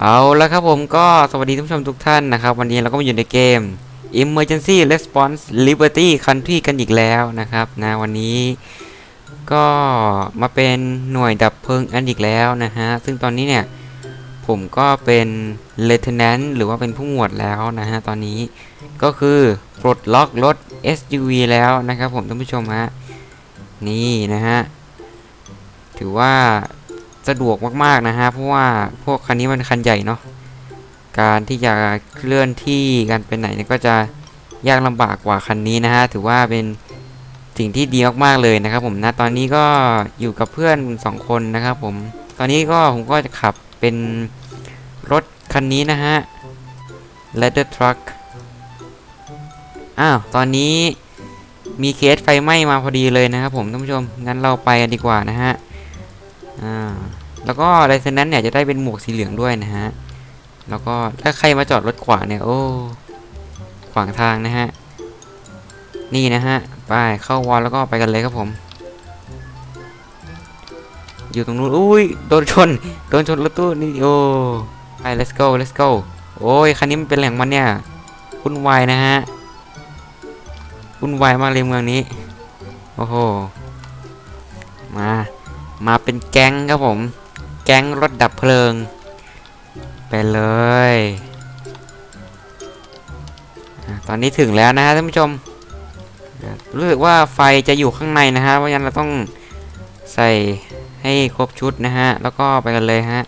เอาล้วครับผมก็สวัสดีท่านผู้ชมทุกท่านนะครับ วันนี้เราก็มาอยู่ในเกม Emergency Response Liberty Country กันอีกแล้วนะครับนะวันนี้ก็มาเป็นหน่วยดับเพลิงอันอีกแล้วนะฮะ ซึ่งตอนนี้เนี่ย ผมก็เป็น Lieutenant หรือว่าเป็นผู้หมวดแล้วนะฮะ ตอนนี้ก็คือปลดล็อกรถ SUV แล้วนะครับผมท่านผู้ชมฮะ นี่นะฮะ ถือว่า สะดวกมากๆนะฮะเพราะว่าพวกคันนี้มันคันใหญ่เนาะการที่จะเคลื่อนที่กันไปไหนเนี่ยก็จะยากลำบากกว่าคันนี้นะฮะถือว่าเป็นสิ่งที่ดีมากๆเลยนะครับ ผมนะตอนนี้ก็อยู่กับเพื่อนสองคนนะครับผมตอนนี้ก็ผมก็จะขับเป็นรถคันนี้นะฮะ Ladder Truck อ้าว ตอนนี้มีเคสไฟไหม้มาพอดีเลยนะครับผมท่านผู้ชม งั้นเราไปกันดีกว่านะฮะ แล้วก็ไลเซนนั้นเนี่ยจะได้เป็นหมวกสีเหลืองด้วยนะฮะ แล้วก็ถ้าใครมาจอดรถขวางเนี่ยโอ้ขวางทางนะฮะ นี่นะฮะ ไปเข้าวอลแล้วก็ไปกันเลยครับผม อยู่ตรงนู้นอุ้ยโดนชน โดนชนรถตู้นี่โอ้ไป let's go let's go โอ้ยคันนี้มันเป็นแหล่งมันเนี่ยวุ่นวายนะฮะวุ่นวายมากเลยเมืองนี้ โอ้โห มา มาเป็นแก๊งครับผม แก๊งรถดับเพลิง ไปเลยอะตอนนี้ถึงแล้วนะฮะท่านผู้ชมอะรู้สึกว่าไฟจะอยู่ข้างในนะฮะ เพราะฉะนั้นเราต้องใส่ให้ครบชุดนะฮะ แล้วก็ไปกันเลยฮะ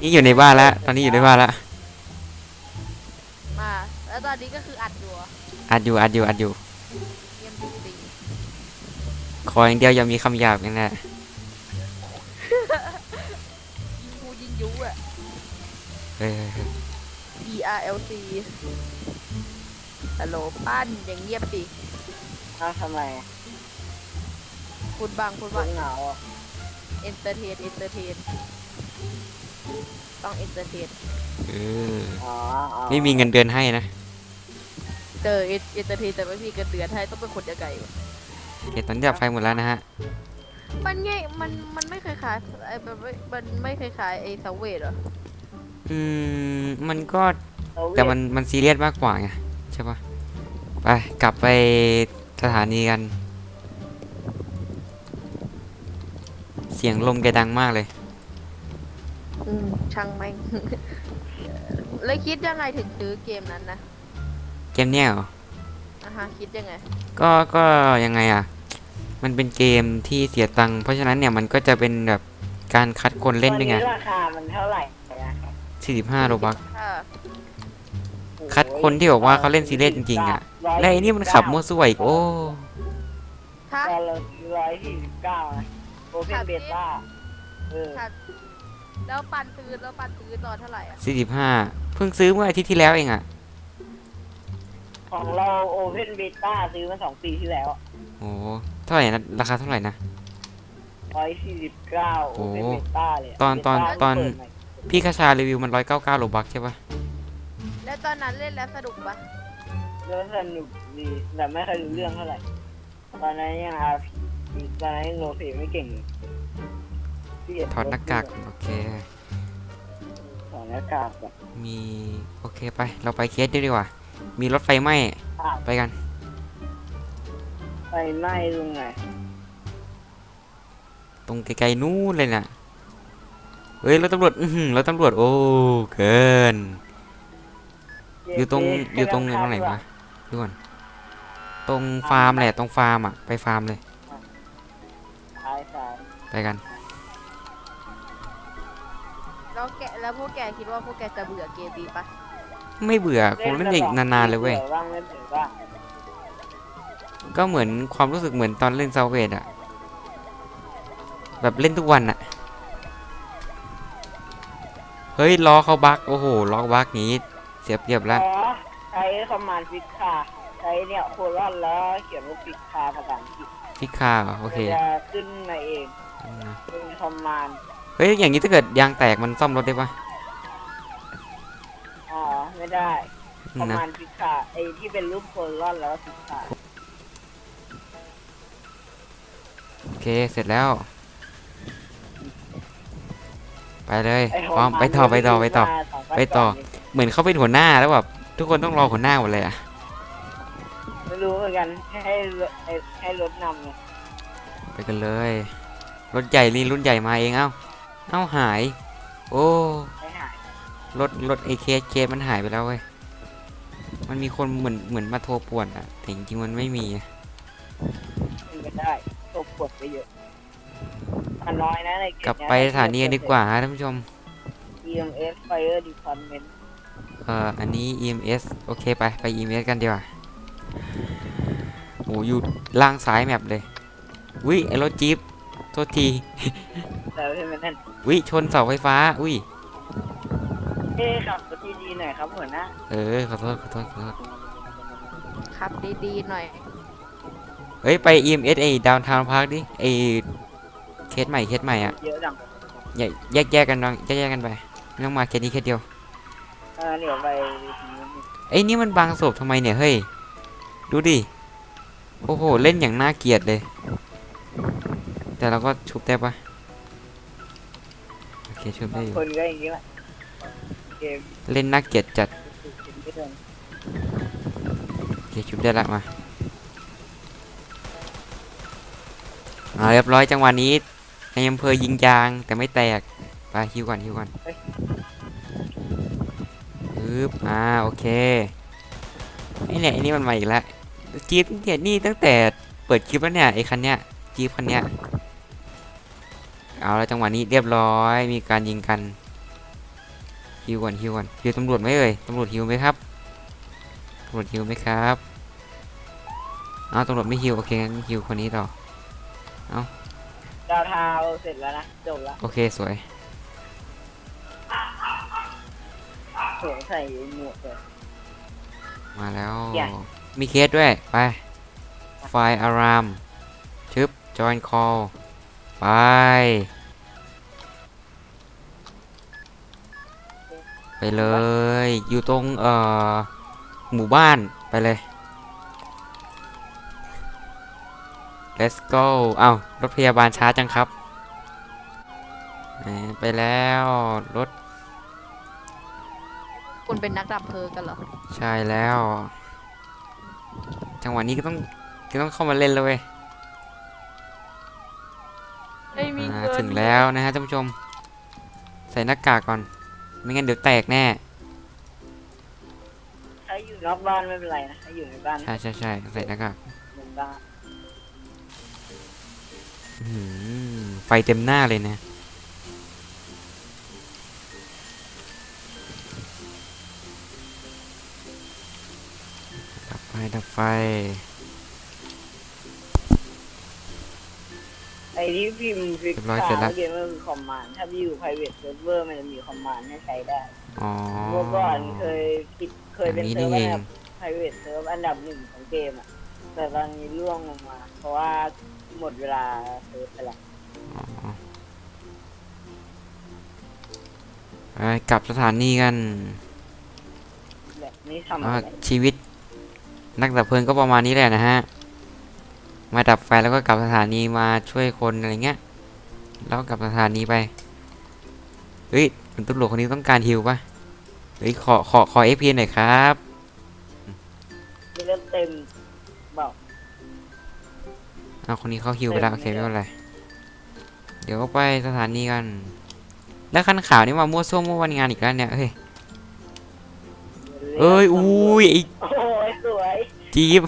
นี่อยู่ในบ้านแล้ว ตอนนี้อยู่ในบ้านแล้ว มา แล้วตอนนี้ก็คืออัดอยู่อะอัดอยู่อัดอยู่อัดอยู่ เยี่ยมจริงขออย่างเดียวอย่ามีคำหยาบกันนะ เฮ้ยเฮ้ยเฮ้ย E R L C ฮัลโหลปั้นอย่างเงียบดิอ้าวทำไมคุณบางคุณวับางนเหงาอะเอนเตอร์เทนเอนเตอร์เทนต้องเอนเตอร์เทนเอออ๋ออ๋อไม่มีเงินเดือนให้นะเจอเอนเตอร์เทนแต่ไม่มีเงินเดือนให้ต้องเป็นคนยังไงวะโอเคตอนนี้ดับไฟหมดแล้วนะฮะ มันไงมันมันไม่คล้ายๆไอ้มันไม่มันไม่คล้ายๆไอ้สเวทเหรอ อืมมันก็เอาเวทแต่มันมันซีเรียสมากกว่าไงใช่ปะไปกลับไปสถานีกัน เสียงลมแกดังมากเลย อืมช่างแม่งเลยคิดยังไงถึงซื้อเกมนั้นนะ เกมเนี้ยเหรออะฮะคิดยังไง ก็ก็ยังไงอะ มันเป็นเกมที่เสียตังค์เพราะฉะนั้นเนี่ยมันก็จะเป็นแบบการคัดคนเล่นด้วยไง วัราคามันเท่าไหร่นะ 45โลบักค่ะคัดคนที่บอกว่าเขาเล่นซีเรียสจริงๆอะ และไอ้นี่มันขับมั่วซั่วอีกโอ้ฮะตอนละร้อยสี่สิบเก้านะโอเพนเบต้าเออค่ะแล้วปันซื้อแล้วปันซื้อตอนเท่าไหร่อะ45เพิ่งซื้อเมื่ออาทิตย์ที่แล้วเองอะ ของเราโอเพนเบต้าซื้อมาสองปีที่แล้ว โอ้เท่าไหร่นะราคาเท่าไหร่นะร้อยสี่สิบเก้าโอ้โอเพนเบต้าเลยะตอนตอน Beta ตอนเปิดใหม่ พี่คาชารีวิวมัน199โลบักใช่ปะแล้วตอนนั้นเล่นแล้วสนุกปะแล้วสนุกดีแต่ไม่เคยรู้เรื่องเท่าไหร่ ตอนนั้นยังอาพีตอนนั้นยังโรลเพลย์ไม่เก่งเลยพี่ถอดหน้ากากโอเคถอดหน้ากากแบบมีโอเคไป เราไปเคสดีกว่า มีรถไฟไหม้อ้าวไปกัน ไฟไหม้ตรงไหนตรงไกลๆนู้นเลยน่ะ เฮ้ยรถตำรวจ อือหือรถตำรวจ โอ้เกิน อยู่ตรงอยู่ตรงตรงไหนวะดูก่อนตรงฟาร์มแหละตรงฟาร์มอะไปฟาร์มเลยซ้ายซ้ายไปกัน แล้วแกแล้วพวกแกคิดว่าพวกแกจะเบื่อเกมนี้ปะไม่เบื่อคงเล่นอีกนานๆเลยเว้ยบื่อบ้างไม่เบื่อบ้างก็เหมือนความรู้สึกเหมือนตอนเล่นซาวเวดอะแบบเล่นทุกวันอะเฮ้ยล้อเขาบักโอ้โหล้อบักนี้ เสียเปรียบแล้วอ๋อใช้คอมมานด์ฟิกคาใช้เนี่ยโคลอนแล้วเขียนว่าฟิกคาภาษาอังกฤษพิคาเหรอโอเคมันจะขึ้นมาเองเป็นคอมมานด์เฮ้ยอย่างนี้ถ้าเกิดยางแตกมันซ่อมรถได้ปะอ๋อไม่ได้คอมนะมานด์ฟิกคาไอที่เป็นรูปโคลอนแล้วฟิกคาโอเคเสร็จแล้ว ไปไปเลยไอ้พร้อมไปต่อไปต่อไปต่อมาสงพันไปต่อกว่านี่เหมือนเขาเป็นหัวหน้าแล้วแบบทุกคนต้องรอหัวหน้าหมดเลยอะไม่รู้เหมือนกันให้รถให้ให้รถนำไงไปกันเลย รถใหญ่นี่รุ่นใหญ่มาเองเอ้าเอ้าหาย โอ้ให้หายรถรถไอเคสเคสมันหายไปแล้วเว้ยมันมีคนเหมือนเหมือนมาโทรป่วนอะแต่จริงๆมันไม่มีอะขึ้นกันได้ตกปวดไปเยอะ มันน้อยนะในเมกลับเนี้ยไปสถานีกันดีกว่าฮะท่านผู้ชม EMS Fire Department เอ่ออันนี้ EMS โอเคไปไป EMS กันดีกว่าโอ้อยู่ล่างซ้ายแมปเลยวิไอรถจี๊ปโทษทีแต่ใช่ไหมนั่นวิชนเสาไฟฟ้าอุ้ยเอ๊ะขับรถดีๆหน่อยครับหัวหน้าเออขอโทษขอโทษขอโทษขับดีๆหน่อยเฮ้ยไป EMS ไอ้ดาวน์ทาวน์พาร์คดิไอ้ เคสใหม่เคสใหม่อะเยอะจังแยกแยกแยกกันน้องแยกแยกกันไปไม่ต้องมาเคสนี้เคสเดียวเออเดี๋ยวไปทีนี้ไอ้ยนี่มันบางศพทำไมเนี่ยเฮ้ยดูดิโอ้โหเล่นอย่างน่าเกลียดเลย แต่เราก็ชุบได้ปะโอเคชุบได้อยู่คนก็อย่างนี้แหละเกมเล่นน่าเกลียดจัดถึงไม่เดินโอเคชุบได้ละมาอ่าเรียบร้อยจังหวะนี้ ในอำเภอยิงยางแต่ไม่แตก ไปฮิวก่อนฮิวก่อนปึ๊บอ่าโอเคไอ้เนี่ยไอ้นี่มันมาอีกแล้วจี๊ปเนี่ยนี่ตั้งแต่เปิดคลิปแล้วเนี่ยไอ้คันเนี้ยจี๊ปคันเนี้ยเอาแล้วจังหวะนี้เรียบร้อยมีการยิงกันฮิวก่อนฮิวก่อนฮิวตำรวจไหมเอ่ยตำรวจฮิวไหมครับตำรวจฮิวไหมครับเอาตำรวจไม่ฮิวโอเคงั้นฮิวคนนี้ต่อเอา ดาวเทาวเสร็จแล้วนะจบละโอเคสวย สวมใส่หมวกเลย มาแล้ว ใหญ่ มีเคสด้วย ไป ไฟอารามชึบจอยคอลไป ไปเลย อยู่ตรง เอ่อ หมู่บ้านไปเลย let's go เอ้ารถพยาบาลช้าจังครับแหมไปแล้วรถ คุณเป็นนักดับเพลิงกันเหรอ ใช่แล้ว จังหวะนี้ก็ต้องก็ต้องเข้ามาเล่นเลยเว้ยไม่มีอ่าเงินถึงแล้วนะฮะท่านผู้ชม ใส่หน้ากากก่อน ไม่งั้นเดี๋ยวแตกแน่ถ้าอยู่นอกบ้านไม่เป็นไรนะถ้าอยู่ในบ้าน ใช่ใช่ใช่ใส่หน้ากากมุมบ้านอื้อหือ ไฟเต็มหน้าเลยนะ ดับไฟ ดับไฟ ไอ้ที่พิมพ์ฟิกเรียบร้อยเสร็จแล้ว เกมมันมีคอมมานด์ถ้าอยู่ private server มันจะมีคอมมานด์ให้ใช้ได้อ๋อเมื่อก่อนเคยคิดเคยเป็นอย่างเซินี้ร์ฟนี่อันดับ private server อันดับหนึ่งของเกมอะ แต่ตอนนี้ร่วงลงมา เพราะว่าหมดเวลาเซิร์ฟไปแล้วไปกลับสถานีกันแบบนี้ทำอ่าอะไรชีวิต นักดับเพลิงก็ประมาณนี้แหละนะฮะ มาดับไฟแล้วก็กลับสถานีมาช่วยคนอะไรเงี้ย แล้วก็กลับสถานีไป เฮ้ยคุณตำรวจคนนี้ต้องการฮิวปะเฮ้ยขอขอขอเอพีหน่อยครับมีเลือดเต็ม บอกเอาคนนี้เขาฮิวไปแล้วโอเคไม่เป็นไร เดี๋ยวก็ไปสถานีกัน แล้วคันขาวนี่มามั่วซั่วมั่ววันงานอีกแล้วเนี่ยเฮ้ย เอ้ย อุ้ยไอโอ้ยสวยจี๊บ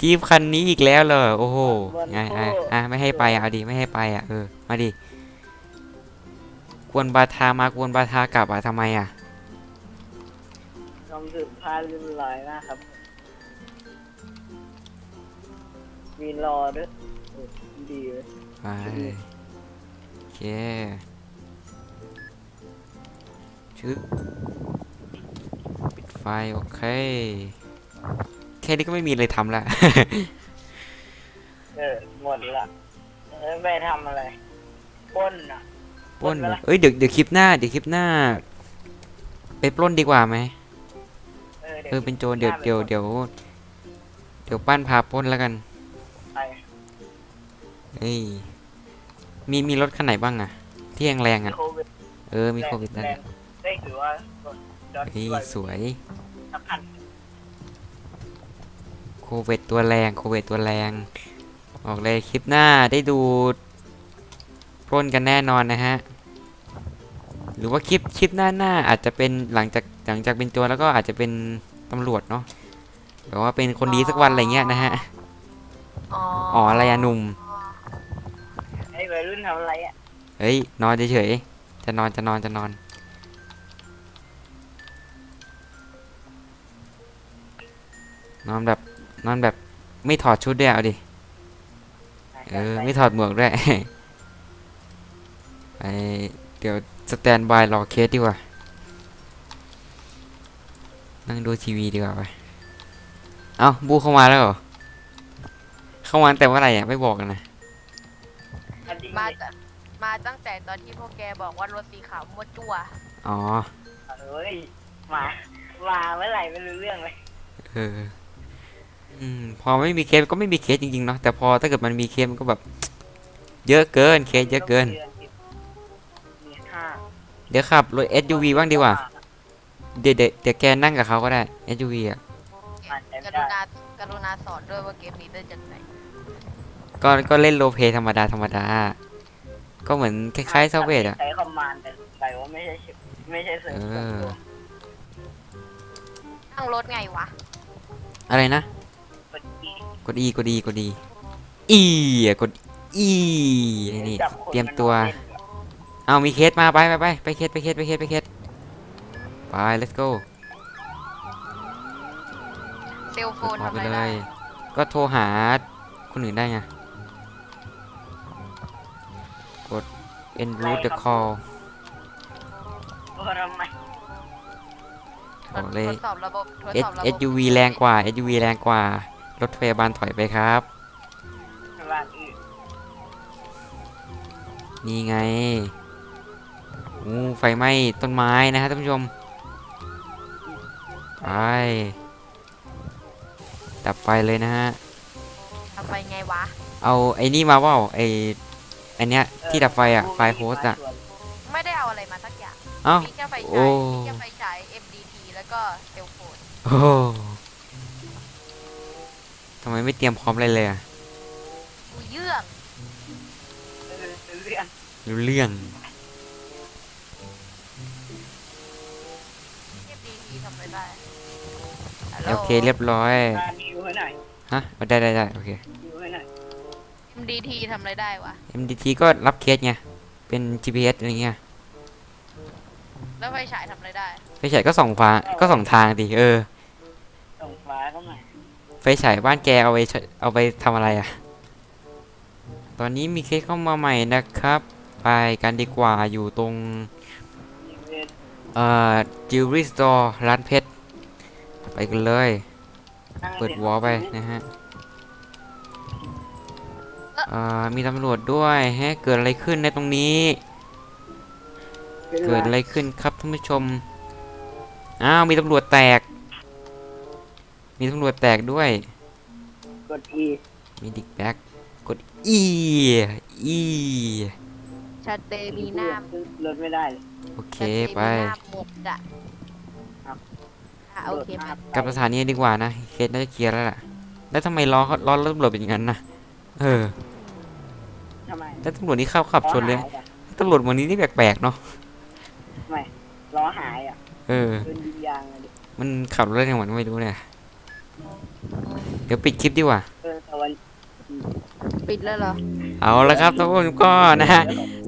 จี๊บคันนี้อีกแล้วเหรอ โอ้โหบอลไงโคอะอะไม่ให้ไปอะเอาดิไม่ให้ไปอะเออ มาดิ กวนบาทามากวนบาทากลับอะทำไมอะ ลองถึงพาเรียบร้อยมากครับ มีรอด้วยโอ้ดีเลย ไปโอเคชึบปิดไฟ โอเค แค่นี้ก็ไม่มีอะไรทำละ เออ หมดละเออไปทำอะไรปล้นอะ ปล้นปล้นไหมล่ะเอ้ยเดี๋ยวเดี๋ยวคลิปหน้าเดี๋ยวคลิปหน้า ไปปล้นดีกว่าไหมเออเออเป็นโจรเดี๋ยวเดี๋ยวเดี๋ยวเดี๋ยวปั้นพาปล้นแล้วกันไป เอ้ย มีมีรถคันไหนบ้างอะที่แรงๆอะโควิดเออ มีโควิดนั่นแรแหงละได้ถือว่าจอดเฮ้ยสวย สำคัญโควิดตัวแรงโควิดตัวแรงบอกเลยคลิปหน้าได้ดูปล้นกันแน่นอนนะฮะ หรือว่าคลิปคลิปหน้าหน้าอาจจะเป็นหลังจากหลังจากเป็นโจรแล้วก็อาจจะเป็นตำรวจเนาะแบบว่าเป็นคนดีสักวันอะไรเงี้ยนะฮะ อ๋ออ๋ออะไรอะหนุ่มไอ้ วัยรุ่นทำอะไรอะเฮ้ย นอนเฉยๆ จะนอนจะนอนจะนอน นอนแบบนอนแบบไม่ถอดชุดด้วยเอาดิ เออ ไม่ถอดหมวกด้วย ไป เดี๋ยวสแตนบายรอเคสดีกว่า นั่งดูทีวีดีกว่าไป เอ้า บูเข้ามาแล้วเหรอเข้ามาตั้งแต่เมื่อไหร่อะ ไม่บอกกันนะอันจริง มาดิจากมาตั้งแต่ตอนที่พวกแกบอกว่ารถสีขาวมั่วจั่วอ๋อเฮ้ยมามาเมื่อไหร่ไม่รู้เรื่องเลยเออ อืม พอไม่มีเคสก็ไม่มีเคสจริงๆเนาะ แต่พอถ้าเกิดมันมีเคสมันก็แบบ เยอะเกิน เคสเยอะเกิน มีค่าเดี๋ยวขับรถ SUV บ้างดีกว่า เดี๋ยวเดี๋ยวเดี๋ยวแกนั่งกับเขาก็ได้ SUV อะ กรุณากรุณาสอนด้วยว่าเกมนี้ได้จากไหน ก็ก็เล่นโรลเพลย์ธรรมดาธรรมดา ก็เหมือนคล้ายๆเซเวตอะใช้คอมมานด์แต่ไปว่าไม่ใช่ชิปไม่ใช่เซิร์ฟเออนั่งรถไงวะ อะไรนะ กดอีกด E กด E กด E E อะกด E นี่จับคนเตรียมตัวานอนเล่นเอามีเคสมาไปไปไปไปเคสไปเคสไปเคสไปเคสไป let's go เซลโฟนออกทำไปอะไรเลได้ย ก็โทรหาคนอื่นได้ไง ก ด end route the call โอ้ทำไมบอกเลยทดสอบระบบ ทด S สอบระบบ SUV แรงกว่า SUV แรงกว่า รถพยาบาลถอยไปครับบ้านอื่นนี่ไงอู้ไฟไหม้ต้นไม้นะฮะท่านผู้ชมไปดับไฟเลยนะฮะ ทำไปไงวะ เอาไอ้นี่มาเปล่าไอ้ อันเนี้ยที่ดับไฟอะผู้ไฟโพสต์อะไม่ได้เอาอะไรมาสักอย่างเอ้ามีแค่ไฟโอ้ฉายมีแค่ไฟฉาย MDT แล้วก็เซลโฟนโอ้ทำไมไม่เตรียมพร้อมอะไรเลยอะกูเยื่องเออเรื่องรู้เรื่อง MDT ทำอะไรได้โอเคเรียบร้อย มาดิวให้หน่อย ฮะเอาได้ได้ได้โอเคดิวให้หน่อย MDT ทำอะไรได้วะ MDT ก็รับเคสไง เป็น GPS อะไรเงี้ย แล้วไฟฉายทำอะไรได้ ไฟฉายก็ส่องฟ้า ก็ส่องทางดิ เออ ส่งฟ้าเข้ามาไฟฉายบ้านแกเอาไปใช้เอาไปทำอะไรอะตอนนี้มีเคสเข้ามาใหม่นะครับ ไปกันดีกว่า อยู่ตรงอีเวนเอ่อจิวริสตอร์ร้านเพชร ไปกันเลยนั่งเปิดล่นวอลไปนะฮะเอ่อ มีตำรวจด้วยฮะเกิดอะไรขึ้นในตรงนี้ เกิดอะไรขึ้นครับท่านผู้ชม อ้าว มีตำรวจแตก มีตำรวจแตกด้วย กดอีมีดิกแบ็กกด E E ชัดเตมีหน้าลดไม่ได้เลยโอเคชัดเตไปมีหน้าหมกอะครับอะโอเคไหมกลับสถานีดีกว่านะ เคสน่าจะเคลียร์แล้วล่ะ แล้วทำไมล้อเขาล้อรถตำรวจเป็นอย่างนั้นนะ เออ ทำไมแล้วตำรวจนี่เข้าขับชนเลยล้อหายอะตำรวจวันนี้นี่แปลกๆเนาะไม่ล้อหายอะเออเป็นดินยางเลยดิมันขับรถยังไงไม่รู้เนี่ย เดี๋ยวปิดคลิปดีกว่า เออแต่วันปิดแล้วเหรอ เอาละครับทุกคนก็นะฮะ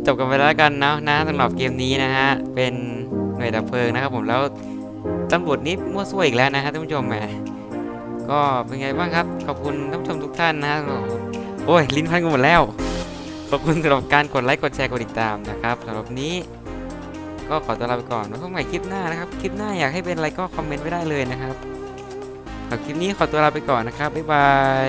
จบกันไปแล้วกันนะนะสำหรับเกมนี้นะฮะเป็นหน่วยดับเพลิงนะครับผมแล้วตำรวจนี่มั่วซั่วอีกแล้วนะฮะท่านผู้ชมแหมก็เป็นไงบ้างครับ ขอบคุณท่านผู้ชมทุกท่านนะฮะโอ้ยลิ้นพันกันหมดแล้ว ขอบคุณสำหรับการกดไลค์กดแชร์กดติดตามนะครับสำหรับนี้ ก็ขอตัวลาไปก่อนแล้วพบใหม่คลิปหน้านะครับคลิปหน้าอยากให้เป็นอะไรก็คอมเมนต์ไว้ได้เลยนะครับสำหรับคลิปนี้ขอตัวลาไปก่อนนะครับบ๊ายบาย